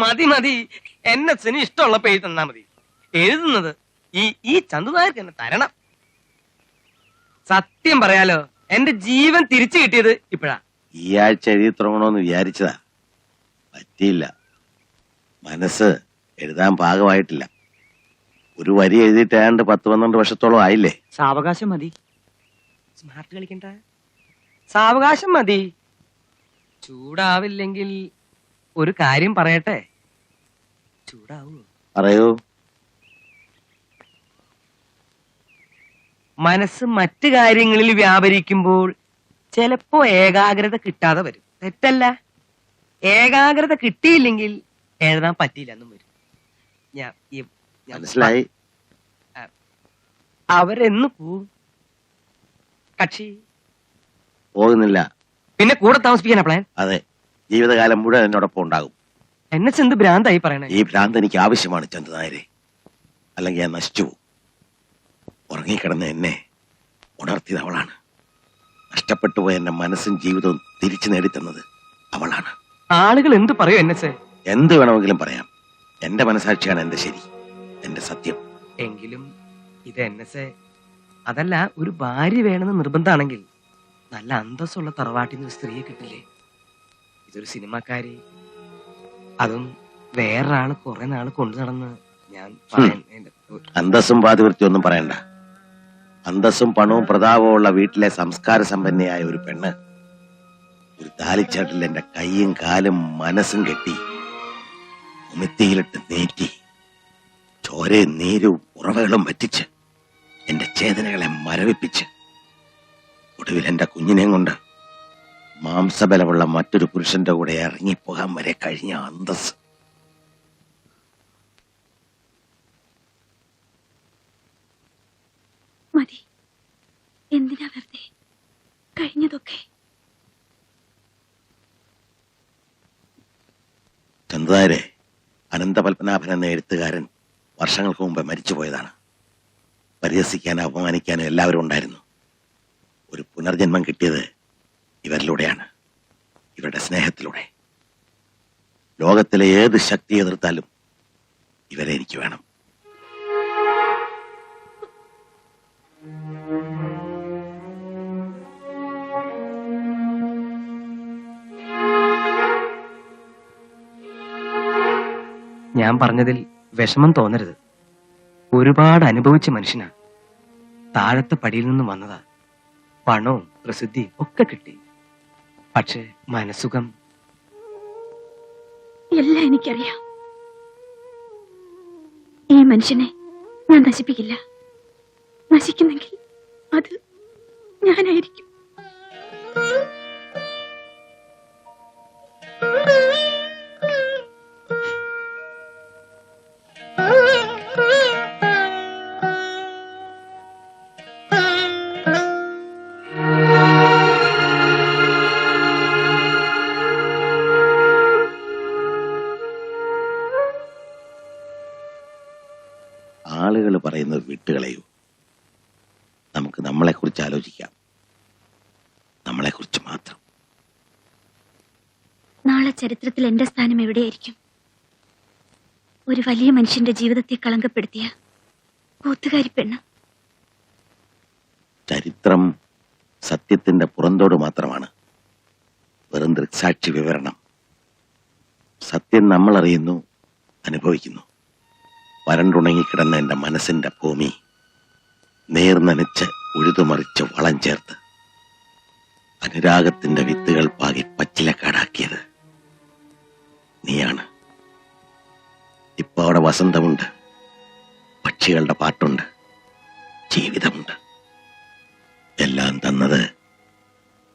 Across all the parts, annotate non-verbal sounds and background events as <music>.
മതി മതി. എന്നെ സിനി ഇഷ്ടമുള്ളപ്പോ പേര് തന്നാ മതി. എഴുതുന്നത് ഈ ഈ ചന്തുനായർക്ക് എന്നെ തരണം. സത്യം പറയാലോ എന്റെ ജീവൻ തിരിച്ചു കിട്ടിയത് ഇപ്പഴാ. ഈ ആഴ്ച എഴുതി തുടങ്ങണമെന്ന് വിചാരിച്ചതാ. പറ്റിയില്ല. മനസ്സ് എഴുതാൻ പാകമായിട്ടില്ല. ഒരു വരി എഴുതിയിട്ട് ഏതാണ്ട് പത്ത് പന്ത്രണ്ട് വർഷത്തോളം ആയില്ലേ? സാവകാശം മതി. സ്മാർട്ട് കളിക്കണ്ട. സാവകാശം മതി. ചൂടാവില്ലെങ്കിൽ ഒരു കാര്യം പറയട്ടെ. പറയൂ. മനസ്സ് മറ്റു കാര്യങ്ങളിൽ വ്യാപരിക്കുമ്പോൾ ചിലപ്പോ ഏകാഗ്രത കിട്ടാതെ വരും. തെറ്റല്ല. ഏകാഗ്രത കിട്ടിയില്ലെങ്കിൽ എഴുതാൻ പറ്റിയില്ല എന്നും വരും. ഞാൻ മനസ്സിലായി. അവരെന്ന് പോവും കക്ഷി. പോകുന്നില്ല. പിന്നെ കൂടെ താമസിപ്പിക്കാനാ പ്ലാൻ അതെ. ജീവിതകാലം മുഴുവൻ എന്നോടൊപ്പം ഉണ്ടാകും. എന്നെ ചെന്ത് ഭ്രാന്തായി പറയണേ. ഈ ഭ്രാന്ത് എനിക്ക് ആവശ്യമാണ് ചന്തുനായരെ അല്ലെങ്കിൽ ഞാൻ നശിച്ചു പോകും. ഉറങ്ങിക്കിടന്ന എന്നെ ഉണർത്തിയത് അവളാണ്. നഷ്ടപ്പെട്ടു പോയ എന്റെ മനസ്സും ജീവിതവും തിരിച്ചു നേടിത്തന്നത് അവളാണ്. ആളുകൾ എന്ത് പറയും എന്നെ സേ എന്ത് വേണമെങ്കിലും പറയാം. എന്റെ മനസാക്ഷിയാണ് എന്റെ ശരി എന്റെ സത്യം. എങ്കിലും ഇത് എൻ എസ് എ അതല്ല ഒരു ഭാര്യ വേണമെന്ന് നിർബന്ധമാണെങ്കിൽ നല്ല അന്തസ്സുള്ള തറവാട്ടിൽ നിന്ന് ഒരു സ്ത്രീയെ കിട്ടില്ലേ? ഇതൊരു സിനിമക്കാരി അതും വേറൊരാൾ കുറെ നാൾ കൊണ്ടു നടന്ന് ഞാൻ അന്തസ്സും പാതിവൃത്തി ഒന്നും പറയണ്ട. അന്തസ്സും പണവും പ്രതാപവും ഉള്ള വീട്ടിലെ സംസ്കാര സമ്പന്നയായ ഒരു പെണ്ണ് ഒരു താലിച്ചാട്ടിൽ എന്റെ കൈയും കാലും മനസ്സും കെട്ടി ഉമിത്തിയിലിട്ട് നീറ്റി ചോരയും നീരും ഉറവകളും വറ്റിച്ച് എന്റെ ചേതനകളെ മരവിപ്പിച്ച് ഒടുവിൽ എന്റെ കുഞ്ഞിനെയും കൊണ്ട് മാംസബലമുള്ള മറ്റൊരു പുരുഷന്റെ കൂടെ ഇറങ്ങിപ്പോകാൻ വരെ കഴിഞ്ഞ അന്തസ് മതി. എന്തിനാ വെറുതെ? കഴിഞ്ഞതൊക്കെ. ചന്ദ്രാരെ അനന്തപത്മനാഭൻ എന്ന എഴുത്തുകാരൻ വർഷങ്ങൾക്ക് മുമ്പ് മരിച്ചുപോയതാണ്. പരിഹസിക്കാനും അപമാനിക്കാനും എല്ലാവരും ഉണ്ടായിരുന്നു. ഒരു പുനർജന്മം കിട്ടിയത് ഇവരിലൂടെയാണ് ഇവരുടെ സ്നേഹത്തിലൂടെ. ലോകത്തിലെ ഏത് ശക്തി എതിർത്താലും ഇവരെ എനിക്ക് വേണം. ഞാൻ പറഞ്ഞതിൽ വിഷമം തോന്നരുത്. ഒരുപാട് അനുഭവിച്ച മനുഷ്യനാ. താഴത്തെ പടിയിൽ നിന്നും വന്നതാ. പണവും പ്രസിദ്ധിയും ഒക്കെ കിട്ടി. പക്ഷെ മനസുഖം എല്ലാം എനിക്കറിയാം. ഈ മനുഷ്യനെ ഞാൻ നശിപ്പിക്കില്ല. നശിക്കുന്നെങ്കിൽ അത് ഞാനായിരിക്കും. ഒരു വലിയ മനുഷ്യന്റെ ജീവിതത്തെ കളങ്കപ്പെടുത്തിയ കൂത്തുകാരി പെണ്ണ്. ചരിത്രം സത്യത്തിന്റെ പുറന്തോട് മാത്രമാണ്. വെറും ദൃക്സാക്ഷി വിവരണം. സത്യം നമ്മൾ അറിയുന്നു അനുഭവിക്കുന്നു വരണ്ടുണങ്ങിക്കിടന്ന എന്റെ മനസ്സിന്റെ ഭൂമി നേർനനച്ച് ഉഴുതുമറിച്ച് വളം ചേർത്ത് അനുരാഗത്തിന്റെ വിത്തുകൾ പാകി പച്ചിലക്കാടാക്കിയത് നീയാണ്. ഇപ്പൊ അവിടെ വസന്തമുണ്ട്. പക്ഷികളുടെ പാട്ടുണ്ട്. ജീവിതമുണ്ട്. എല്ലാം തന്നത്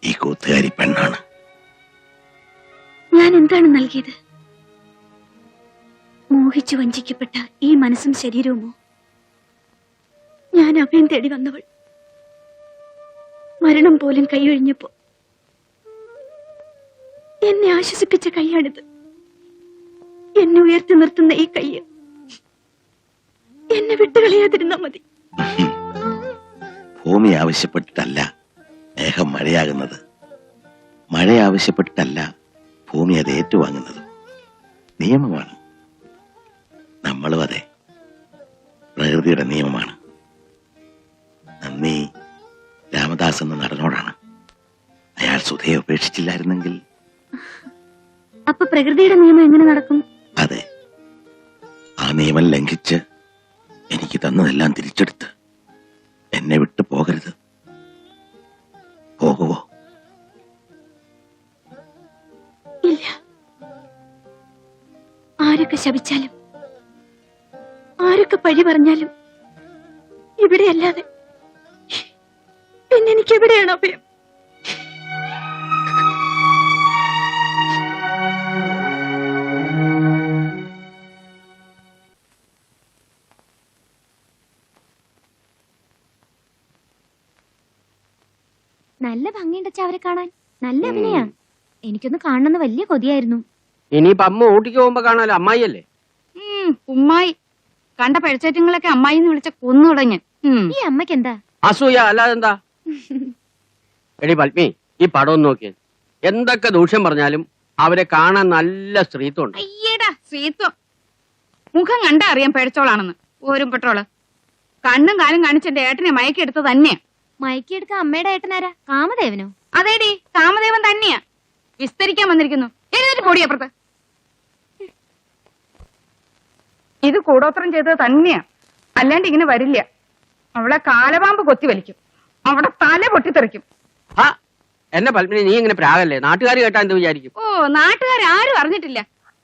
ഈ കൂത്തുകാരി പെണ്ണാണ്. ഞാൻ എന്താണ് നൽകിയത്? മോഹിച്ചു വഞ്ചിക്കപ്പെട്ട ഈ മനസ്സും ശരീരവുമോ? ഞാൻ അഭയം തേടി വന്നവൾ. മരണം പോലും കൈയൊഴിഞ്ഞപ്പോ എന്നെ ആശ്വസിപ്പിച്ച കൈയാണിത്. എന്നെ ഉയർത്തി നിർത്തുന്ന ഈ കയ്യ് എന്നെ വിട്ടുകളയാതിരുന്നാ മതി. ഭൂമി ആവശ്യപ്പെട്ടിട്ടല്ല മേഘം മഴയാകുന്നത്. മഴ ആവശ്യപ്പെട്ടിട്ടല്ല ഭൂമി അത് ഏറ്റുവാങ്ങുന്നത്. നിയമമാണ്. നമ്മളും അതെ. പ്രകൃതിയുടെ നിയമമാണ്. നന്ദി. രാമദാസ് എന്ന നടനോടാണ്. അയാൾ സുധയെ ഉപേക്ഷിച്ചില്ലായിരുന്നെങ്കിൽ അപ്പൊ പ്രകൃതിയുടെ നിയമം എങ്ങനെ നടക്കും? അതെ. ആ നിയമം ലംഘിച്ച് എനിക്ക് തന്നതെല്ലാം തിരിച്ചെടുത്ത് എന്നെ വിട്ട് പോകരുത്. പോകുവോ? ഇല്ല. ആരൊക്കെ ശപിച്ചാലും ആരൊക്കെ പഴി പറഞ്ഞാലും ഇവിടെയല്ലാതെ പിന്നെ എനിക്ക് എവിടെയാണ് അഭയം? ഭംഗിയുണ്ട് അവരെ കാണാൻ. നല്ല അഭിനയാ എനിക്കൊന്ന് കാണണമെന്ന് വലിയ കൊതിയായിരുന്നു. ഇനിയിപ്പോ അമ്മ ഊട്ടിക്ക് പോകുമ്പോ കാണാലോ? അമ്മായിയല്ലേ? ഉമ്മായി. കണ്ട പഴച്ചേറ്റങ്ങളൊക്കെ അമ്മായി എന്ന് വിളിച്ച കൊന്നു തുടങ്ങി. ഈ അമ്മയ്ക്ക് എന്താ അസൂയ അല്ലാതെ എന്താ എടി പത്മി ഈ പടം നോക്കിയത് നോക്കിയേ. എന്തൊക്കെ ദൂഷ്യം പറഞ്ഞാലും അവരെ കാണാൻ നല്ല സ്ത്രീത്വമുണ്ട്. അയ്യടാ സ്ത്രീത്വം. മുഖം കണ്ടാ അറിയാം പഴച്ചോളാണെന്ന്. ഓരും പെട്ടോൾ കണ്ണും കാലും കാണിച്ചേട്ടനെ എന്റെ ഏട്ടനെ മയക്കെടുത്ത് തന്നെയാ. മയക്കിയെടുക്ക അമ്മയുടെ ഏട്ടനാരാ? കാമദേവനോ? അതേടി കാമദേവൻ തന്നെയാ. വിസ്തരിക്കാൻ വന്നിരിക്കുന്നു. എഴുന്നേറ്റ് പൊടി അപ്പുറത്ത്. ഇത് കൂടോത്രം ചെയ്തത് തന്നെയാ. അല്ലാണ്ട് ഇങ്ങനെ വരില്ല. അവളെ കാലപാമ്പ് കൊത്തി വലിക്കും. അവിടെ തല പൊട്ടിത്തെറിക്കും. എന്നെ പത്മിനി നീ ഇങ്ങനെ പ്രാകല്ലേ നാട്ടുകാർ കേട്ടാ എന്ത് വിചാരിക്കും? ഓ നാട്ടുകാരും അറിഞ്ഞിട്ടില്ല.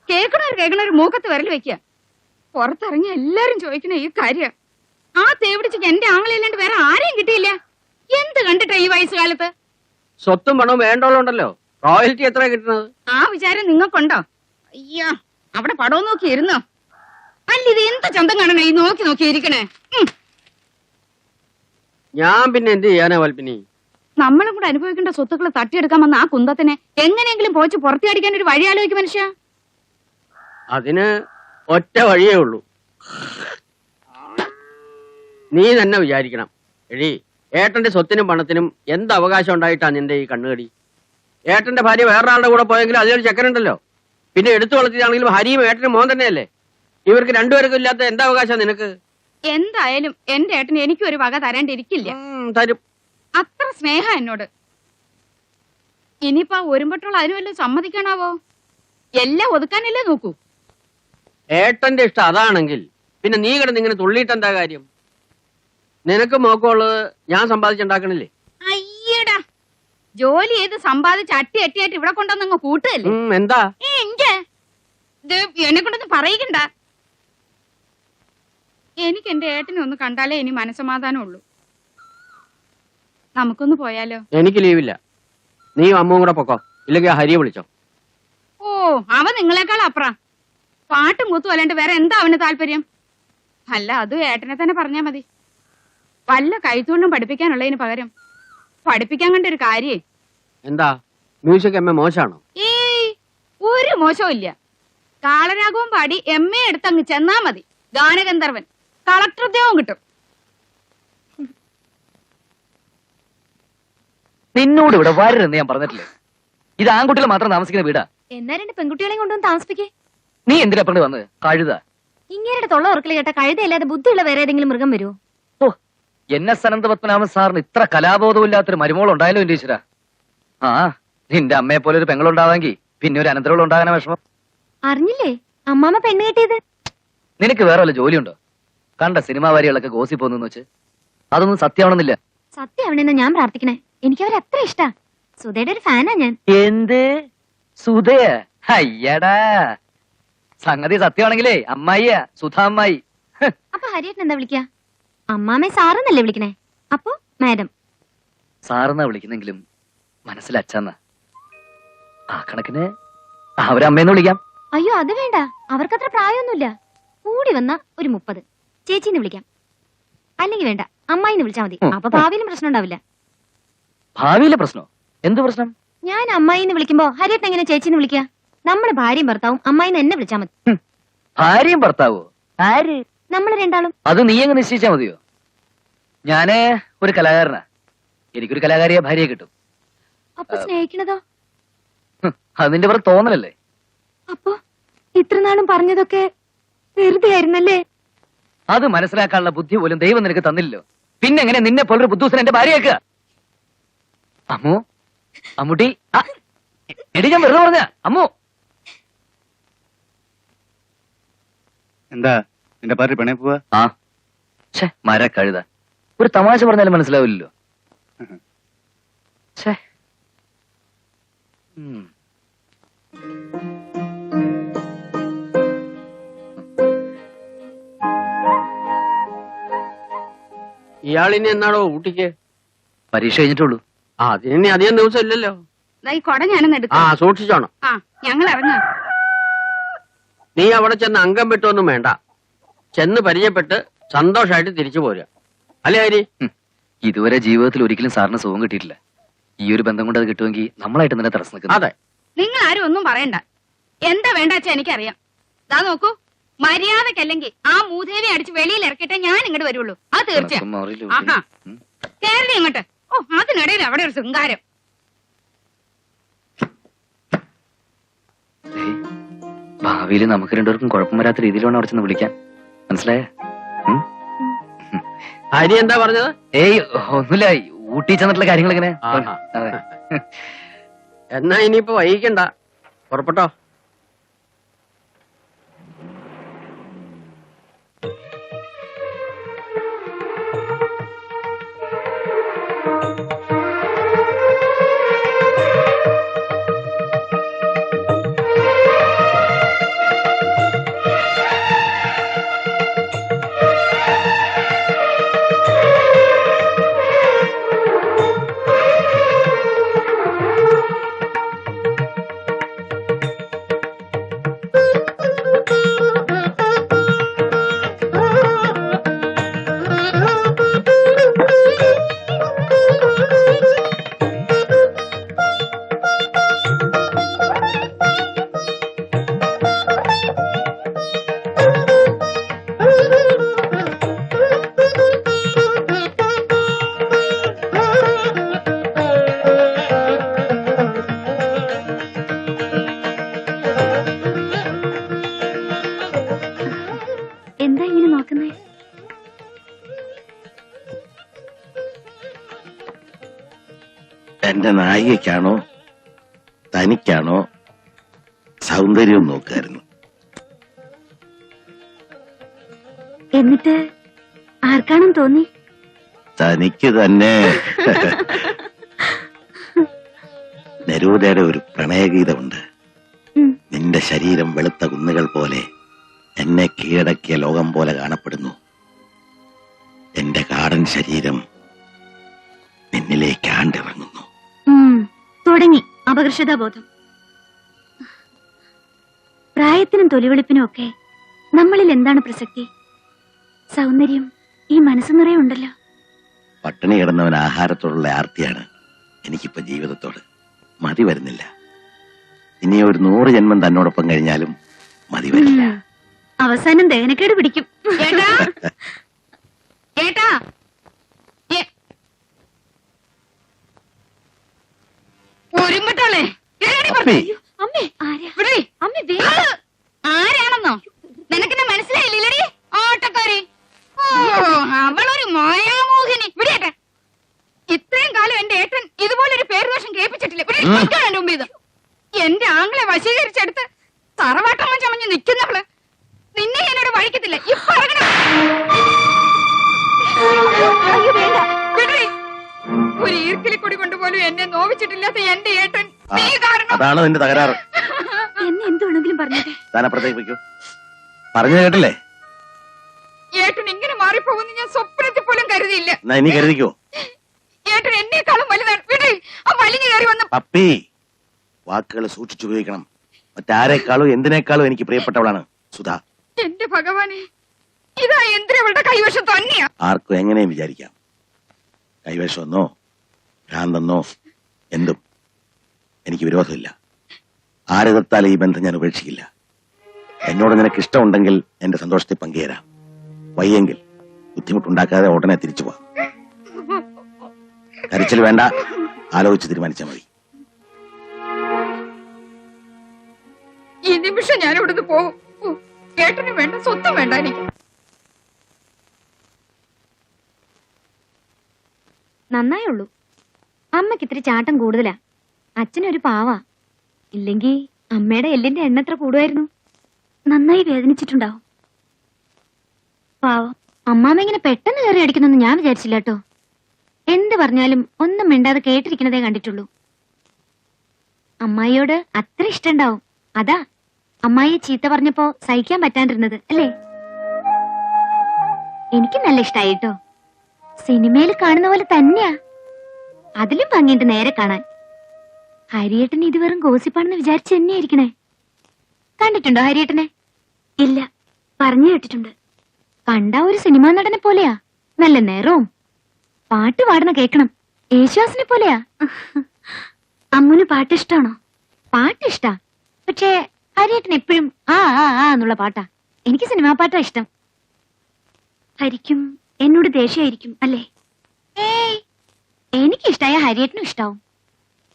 കേൾക്കണവർ കേൾക്കണവർ മൂക്കത്ത് വിരൽ വെക്കുക പുറത്തിറങ്ങി എല്ലാരും ചോദിക്കണ ഈ കാര്യം. ആ തേവിടിച്ചു എന്റെ ആങ്ങളില്ലാണ്ട് വേറെ ആരെയും കിട്ടിയില്ല. എന്ത് കണ്ടിട്ടാ ഈ വയസ്സുകാലത്ത്? സ്വത്തും പണവും വേണ്ടോളുണ്ടല്ലോ റോയൽറ്റി എത്ര കിട്ടുന്നത്? ആ വിചാരം നിങ്ങൾക്കുണ്ടോ? അയ്യോ അവിടെ പടവും നോക്കി ഇരുന്നോ? അല്ല ഇത് എന്ത് ചന്തം കാണണേ? ഈ നോക്കി നോക്കി ഇരിക്കണേ. ഞാൻ പിന്നെ എന്ത് ചെയ്യാനാ വൽപ്പിനി? നമ്മളും കൂടെ അനുഭവിക്കേണ്ട സ്വത്തുക്കൾ തട്ടിയെടുക്കാൻ വന്ന ആ കുന്തത്തിനെ എങ്ങനെയെങ്കിലും പോച്ച് പുറത്തിയടിക്കാൻ ഒരു വഴി ആലോചിക്കും മനുഷ്യ. അതിന് ഒറ്റ വഴിയേ ഉള്ളൂ. നീ തന്നെ വിചാരിക്കണം. എഴി ഏട്ടന്റെ സ്വത്തിനും പണത്തിനും എന്ത് അവകാശം ഉണ്ടായിട്ടാ നിന്റെ ഈ കണ്ണുകടി? ഏട്ടന്റെ ഭാര്യ വേറൊരാളുടെ കൂടെ പോയെങ്കിലും അതിലൊരു ചെക്കനുണ്ടല്ലോ. പിന്നെ എടുത്തു വളർത്തിയാണെങ്കിലും ഹരിയും ഏട്ടനും മോൻ തന്നെയല്ലേ? ഇവർക്ക് രണ്ടുപേർക്കും ഇല്ലാത്ത എന്താ അവകാശം നിനക്ക്? എന്തായാലും എന്റെ ഏട്ടന് എനിക്ക് ഒരു വക തരാണ്ടിരിക്കില്ല തരും. അത്ര സ്നേഹ എന്നോട്. ഇനിയിപ്പോ ഒരുമ്പട്ടോൾ അതിന് വല്ലതും സമ്മതിക്കണാവോ? എല്ലാം ഒതുക്കാനല്ലേ നോക്കൂ. ഏട്ടന്റെ ഇഷ്ടം അതാണെങ്കിൽ പിന്നെ നീ കിടന്ന് ഇങ്ങനെ തുള്ളിയിട്ട് എന്താ കാര്യം? നിനക്ക് മോക്കമുള്ളത് ഞാൻ സമ്പാദിച്ചുണ്ടാക്കണില്ലേ? അയ്യടാ. ജോലി ചെയ്ത് സമ്പാദിച്ച് അട്ടി അട്ടിയായിട്ട് ഇവിടെ കൊണ്ടുവന്നങ്ങ് കൂട്ടുകല്ലേ ഉം, എന്താ? എനിക്ക് എന്നെ കൊണ്ടൊന്നും പറയിക്കണ്ട. എനിക്ക് എന്റെ ഏട്ടനെ ഒന്ന് കണ്ടാലേ ഇനി മനസമാധാനം ഉള്ളൂ നമുക്കൊന്ന് പോയാലോ? എനിക്ക് ലീവില്ല. നീ അമ്മവും കൂടെ പൊക്കോ. ഇല്ലെങ്കിൽ ഹരിയെ വിളിച്ചോ. ഓ അവ നിങ്ങളെക്കാൾ അപ്ര പാട്ടും കൂത്തും അല്ലാണ്ട് വേറെ എന്താ അവന് താല്പര്യം? അല്ല അത് ഏട്ടനെ തന്നെ പറഞ്ഞാ മതി. വല്ല കൈത്തുകൊണ്ടും പഠിപ്പിക്കാനുള്ളതിന് പകരം പഠിപ്പിക്കാൻ കണ്ട ഒരു കാര്യേ. എന്താ? മ്യൂസിക് എം എ മോശമാണോ ഏയ് ഒരു മോശവും ഇല്ല. കാളരാഗവും പാടി എം എ എടുത്ത് അങ്ങ് ചെന്നാ മതി. ഗാനഗന്ധർവൻ കളക്ടർ ഉദ്യോഗം കിട്ടും. നിന്നോട് ഇവിടെ വരരുതെന്ന് ഞാൻ പറഞ്ഞിട്ടില്ലേ? ഇത് ആൺകുട്ടികൾ മാത്രം താമസിക്കുന്ന വീടാ. എന്നാ രണ്ട് പെൺകുട്ടികളെയും കൊണ്ടുവന്ന് താമസിപ്പിക്കേ? നീ എന്തിനാ പറഞ്ഞു വന്നത്? കഴുത. ഇങ്ങേരുടെ തൊള്ള ഉറക്കൽ കേട്ട കഴുതയല്ലാതെ ബുദ്ധിയുള്ള വേറെ ഏതെങ്കിലും മൃഗം വരുമോ എൻ എസ് അനന്തപത്മനാഭൻ സാറിന് ഇത്ര കലാബോധമില്ലാത്തൊരു മരുമോൾ ഉണ്ടായാലോ എന്റെ ഈശ്വര? ആ നിന്റെ അമ്മയെ പോലെ ഒരു പെങ്ങളുണ്ടാവാങ്കി പിന്നെ ഒരു അനന്തരവൾ ഉണ്ടാകാനാ വിഷമം. അറിഞ്ഞില്ലേ? അമ്മാമ്മ പെണ്ണ് കിട്ടിയത്? നിനക്ക് വേറെ വല്ല ജോലിയുണ്ടോ? കണ്ട സിനിമാ വാരികളൊക്കെ ഗോസി പോന്നു വെച്ച്. അതൊന്നും സത്യമാണെന്നില്ല. സത്യമാവണെന്ന് ഞാൻ പ്രാർത്ഥിക്കണേ. എനിക്ക് അവരെ അത്ര ഇഷ്ടാ. സുധയുടെ ഒരു ഫാനാ ഞാൻ. എന്ത്? സുധയ അയ്യടാ. സംഗതി സത്യമാണെങ്കിലേ അമ്മായിയാ സുധാമ്മായി അമ്മായി. അപ്പൊ ഹരിയേട്ടൻ എന്താ വിളിക്കാ? അമ്മാമ്മേ സാറെന്നല്ലേ വിളിക്കണേ? അപ്പോ മാഡം. സാറെന്നാ വിളിക്കുന്നെങ്കിലും മനസ്സിൽ അച്ഛന്ന ആ കണക്കിന് അവരമ്മേന്ന് വിളിക്കാം. അയ്യോ അത് വേണ്ട. അവർക്കത്ര പ്രായമൊന്നുമില്ല. കൂടി വന്ന ഒരു മുപ്പത്. ചേച്ചിന്ന് വിളിക്കാം. അല്ലെങ്കിൽ വേണ്ട അമ്മായിന്ന് വിളിച്ചാ മതി. അപ്പൊ. ഭാവിയിലും പ്രശ്നം ഉണ്ടാവില്ല. ഭാവിയിലെ പ്രശ്നോ? എന്ത് പ്രശ്നം? ഞാൻ അമ്മായിന്ന് വിളിക്കുമ്പോ ഹരിയേട്ടൻ എങ്ങനെ ചേച്ചിന്ന് വിളിക്കുക നമ്മുടെ ഭാര്യയും ഭർത്താവും അമ്മായിന്ന് എന്നെ വിളിച്ചാ മതി. ഭാര്യയും ഭർത്താവോ? ആര്? നമ്മൾ രണ്ടാളും. അത് നീ അങ്ങ് നിശ്ചയിച്ചാ മതിയോ? ഞാൻ ഒരു കലാകാരനാ. എനിക്കൊരു കലാകാരിയെ ഭാര്യയെ കിട്ടും. അപ്പൊ സ്നേഹിക്കണതോ? അതിന്റെ പുറത്ത് തോന്നലല്ലേ? അപ്പൊ ഇത്രനാളും പറഞ്ഞതൊക്കെ വെറുതെ ആയിരുന്നല്ലേ? അത് മനസ്സിലാക്കാനുള്ള ബുദ്ധി പോലും ദൈവം നിനക്ക് തന്നില്ലല്ലോ. പിന്നെ എങ്ങനെ നിന്നെ പോലൊരു ബുദ്ധൂസൻ എന്റെ ഭാര്യയാക്കുക അമ്മു അമ്മുട്ടി എടി ഞാൻ വെറുതെ പറഞ്ഞ അമ്മു. എന്താ? നിന്റെ പാർട്ടി പെണേ പോവാ? ആ. ഛേ മര കഴുത. ഒരു തമാശ പറഞ്ഞാലും മനസ്സിലാവില്ലല്ലോ. ഛേ. ഇയാളിനി എന്നാടോ ഊട്ടിക്ക്? പരീക്ഷ കഴിഞ്ഞിട്ടുള്ളൂ. ആ അതിനി അധികം ദിവസം ഇല്ലല്ലോ ദാ ഈ കൊട ഞാനൊന്ന് ആ എടുക്കാം സൂക്ഷിച്ചോണം. ആ ഞങ്ങൾ ഇറങ്ങാം നീ അവിടെ ചെന്ന് അംഗം വിട്ടൊന്നും വേണ്ട. ചെന്ന് പരിചയപ്പെട്ട് സന്തോഷമായിട്ട് തിരിച്ചു പോരുക. അല്ലേ ഹരി ഇതുവരെ ജീവിതത്തിൽ ഒരിക്കലും സാറിന് സുഖം കിട്ടിയിട്ടില്ല. ഈ ഒരു ബന്ധം കൊണ്ട് അത് കിട്ടുമെങ്കിൽ നമ്മളായിട്ട് തന്നെ തടസ്സം നിൽക്കുന്നത് അതെ. നിങ്ങൾ ആരും ഒന്നും പറയണ്ട. എന്താ വേണ്ട എനിക്കറിയാം. ദാ നോക്കൂ മര്യാദക്കല്ലെങ്കിൽ ആ മൂദേവി അടിച്ച് വെളിയിൽ ഇറക്കിട്ടെ ഞാൻ ഇങ്ങോട്ട് വരുള്ളൂ. അത് തീർച്ചയായും ആഹാ. കേരളി ഇങ്ങോട്ട് ഓ അതിനിടയിൽ അവിടെ ഒരു ശൃംഗാരം. ഭാവിയിൽ നമുക്ക് രണ്ടുപേർക്കും കുഴപ്പം വരാത്ത രീതിയിലാണ് വേണം അവിടെ ചെന്ന് വിളിക്കാൻ. മനസ്സിലായ? ഹരി എന്താ പറഞ്ഞത്? ഏയ് ഒന്നുമില്ല. ഊട്ടി ചെന്നിട്ടുള്ള കാര്യങ്ങൾ ഇങ്ങനെ ആഹാ. അതെ. എന്നാ ഇനിയിപ്പോ വൈകിക്കണ്ട. പുറപ്പെട്ടോ? എന്റെ നായികയ്ക്കാണോ തനിക്കാണോ സൗന്ദര്യം നോക്കായിരുന്നു. എന്നിട്ട് ആർക്കാണെന്ന് തോന്നി? തനിക്ക് തന്നെ. നരൂദയുടെ ഒരു പ്രണയഗീതമുണ്ട്. നിന്റെ ശരീരം വെളുത്ത കുന്നുകൾ പോലെ എന്നെ കീഴടക്കിയ ലോകം പോലെ കാണപ്പെടുന്നു. എന്റെ കാടൻ ശരീരം നിന്നിലേക്ക് ആണ്ടിറങ്ങുന്നു. തുടങ്ങി. അപകർഷതാബോധം. പ്രായത്തിനും തൊലിവെളുപ്പിനും ഒക്കെ നമ്മളിൽ എന്താണ് പ്രസക്തി? സൗന്ദര്യം ഈ മനസ്സ് നിറയെ ഉണ്ടല്ലോ. പട്ടിണി കിടന്നവൻ ആഹാരത്തോടുള്ള ആർത്തിയാണ്. എനിക്കിപ്പോ ജീവിതത്തോട് മതി വരുന്നില്ല. ഇനി ഒരു നൂറ് ജന്മം തന്നോടൊപ്പം കഴിഞ്ഞാലും മതി വരില്ല. അവസാനം ദഹനക്കേട് പിടിക്കും. ഏട്ടാ? <laughs> ഏട്ടാ? ഒരുമ്പട്ടോളെ അപ്പേ, അമ്മേ. ആരാ? ഇവിടെ അമ്മ ആരാണെന്നോ? നിനക്കെന്നെ മനസ്സിലായില്ലടി ഓട്ടക്കാരി. അവളൊരു മായാമോഹിനി. വിടേട്ടെ ഇത്രയും കാലം എന്റെ ഏട്ടൻ ഇതുപോലൊരു പേരുദോഷം കേൾപ്പിച്ചിട്ടില്ല. എന്റെ മുമ്പ് ഇത്. എന്റെ ആങ്ങളെ വശീകരിച്ചെടുത്ത് തറവാട്ടമ്മ ചമഞ്ഞ് നിൽക്കുന്നവൾ നിന്നെ എന്നോട് വഴിക്കത്തില്ല. ഇപ്പൊ ഒരു ഈർക്കിലി കൊടി കൊണ്ടുപോലും എന്നെ നോവിച്ചിട്ടില്ലാത്ത എന്റെ ഏട്ടൻ. നീ കാരണം അതാണ് നിന്റെ തകരാറ്. എന്നെ എന്തുവാണെങ്കിലും പറഞ്ഞോട്ടെ താൻ അപ്പുറത്തേക്ക് വയ്ക്കൂ പറഞ്ഞു കേട്ടില്ലേ? ഏട്ടൻ ഇങ്ങനെ മാറിപ്പോകുന്ന ഞാൻ സ്വപ്നത്തിൽ പോലും കരുതിയില്ല. എന്നാ ഇനി കരുതിക്കോ? ഏട്ടൻ എന്നെക്കാളും വലുതാണ് വിടേ ആ വലിഞ്ഞു കയറി വന്ന പപ്പി വാക്കുകൾ സൂക്ഷിച്ചുപയോഗിക്കണം മറ്റാരെക്കാളും എന്തിനേക്കാളും എനിക്ക് പ്രിയപ്പെട്ടവളാണ് സുധ. എന്റെ ഭഗവാനെ ഇതാ എന്തിനവളുടെ കൈവശം തന്നെയാ? ആർക്കും എങ്ങനെയും വിചാരിക്കാം. കൈവശമെന്നോ ഭ്രാന്തെന്നോ എന്തും. എനിക്ക് വിരോധമില്ല. ആരതത്താൽ ഈ ബന്ധം ഞാൻ ഉപേക്ഷിക്കില്ല. എന്നോട് നിനക്ക് ഇഷ്ടമുണ്ടെങ്കിൽ എന്റെ സന്തോഷത്തെ പങ്കുചേരാം. വയ്യെങ്കിൽ ബുദ്ധിമുട്ടുണ്ടാക്കാതെ ഉടനെ തിരിച്ചു പോവാം കരച്ചിൽ വേണ്ട. ആലോചിച്ച് തീരുമാനിച്ചാൽ മതി. ഈ നിമിഷം ഞാൻ ഇവിടുന്ന് പോകും. ഏട്ടനും വേണ്ട സ്വത്തും വേണ്ട എനിക്ക്. നന്നായുള്ളൂ. അമ്മയ്ക്ക് ഇത്തിരി ചാട്ടം കൂടുതലാ. അച്ഛനൊരു പാവാ. ഇല്ലെങ്കിൽ അമ്മയുടെ എല്ലിന്റെ എണ്ണ എത്ര കൂടുമായിരുന്നു നന്നായി വേദനിച്ചിട്ടുണ്ടാവും. പാവം. അമ്മാമ്മ ഇങ്ങനെ പെട്ടെന്ന് കയറി അടിക്കുന്നെന്ന് ഞാൻ വിചാരിച്ചില്ല കേട്ടോ. എന്ത് പറഞ്ഞാലും ഒന്നും മിണ്ടാതെ കേട്ടിരിക്കണതേ കണ്ടിട്ടുള്ളൂ. അമ്മായിയോട് അത്ര ഇഷ്ടണ്ടാവും. അതാ അമ്മായിയെ ചീത്ത പറഞ്ഞപ്പോ സഹിക്കാൻ പറ്റാണ്ടിരുന്നത് അല്ലേ? എനിക്ക് നല്ല ഇഷ്ടായിട്ടോ സിനിമയിൽ കാണുന്ന പോലെ തന്നെയാ. അതിലും ഭംഗിയുണ്ട് നേരെ കാണാൻ. ഹരിയേട്ടൻ ഇത് വെറും ഗോസിപ്പാണെന്ന് വിചാരിച്ച് തന്നെയായിരിക്കണേ കണ്ടിട്ടുണ്ടോ ഹരിയേട്ടനെ? ഇല്ല പറഞ്ഞു കേട്ടിട്ടുണ്ട്. കണ്ട ഒരു സിനിമാ നടനെ പോലെയാ. നല്ല നേരവും. പാട്ട് പാടുന്ന കേക്കണം. യേശുവാസിനെ പോലെയാ. അമ്മുന് പാട്ട് ഇഷ്ടാണോ പാട്ട് ഇഷ്ടാ പക്ഷേ ഹരിയേട്ടൻ എപ്പോഴും ആ ആ ആ എന്നുള്ള പാട്ടാ. എനിക്ക് സിനിമാ പാട്ടാ ഇഷ്ടം. ഹരിക്കും എന്നോട് ദേഷ്യമായിരിക്കും അല്ലേ? ഏയ്! എനിക്ക് ഇഷ്ടായ ഹരിയേട്ടനും ഇഷ്ടാവും.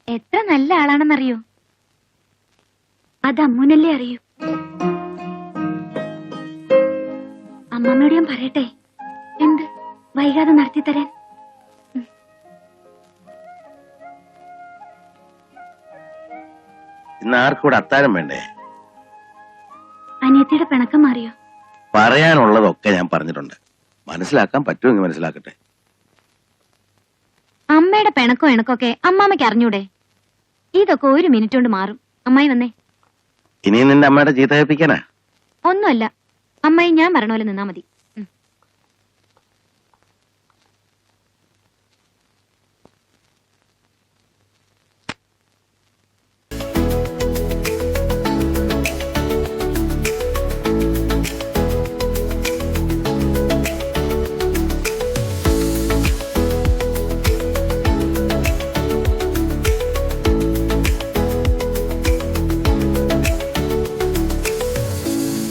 എത്ര നല്ല ആളാണെന്നറിയോ? അത് അമ്മൂനല്ലേ അറിയൂ. അമ്മമ്മയോട് ഞാൻ പറയട്ടെ? എന്ത്? വൈകാതെ നടത്തി തരാൻ ഇന്ന് ആർക്കൂടെ അത്താഴം വേണ്ടേ? അനിയത്തിയുടെ പിണക്കം മാറിയോ? പറയാനുള്ളതൊക്കെ ഞാൻ പറഞ്ഞിട്ടുണ്ട്. മനസ്സിലാക്കാൻ പറ്റുമെങ്കിൽ മനസ്സിലാക്കട്ടെ. അമ്മയുടെ പിണക്കോ ഇണക്കൊക്കെ അമ്മാമ്മയ്ക്ക് അറിഞ്ഞൂടെ? ഇതൊക്കെ ഒരു മിനിറ്റ് കൊണ്ട് മാറും. അമ്മായി വന്നേ. ഇനി നിന്റെ അമ്മയുടെ ചീത്ത കേൾപ്പിക്കാനാ? ഒന്നുമല്ല. അമ്മായി ഞാൻ പറഞ്ഞ പോലെ നിന്നാ മതി.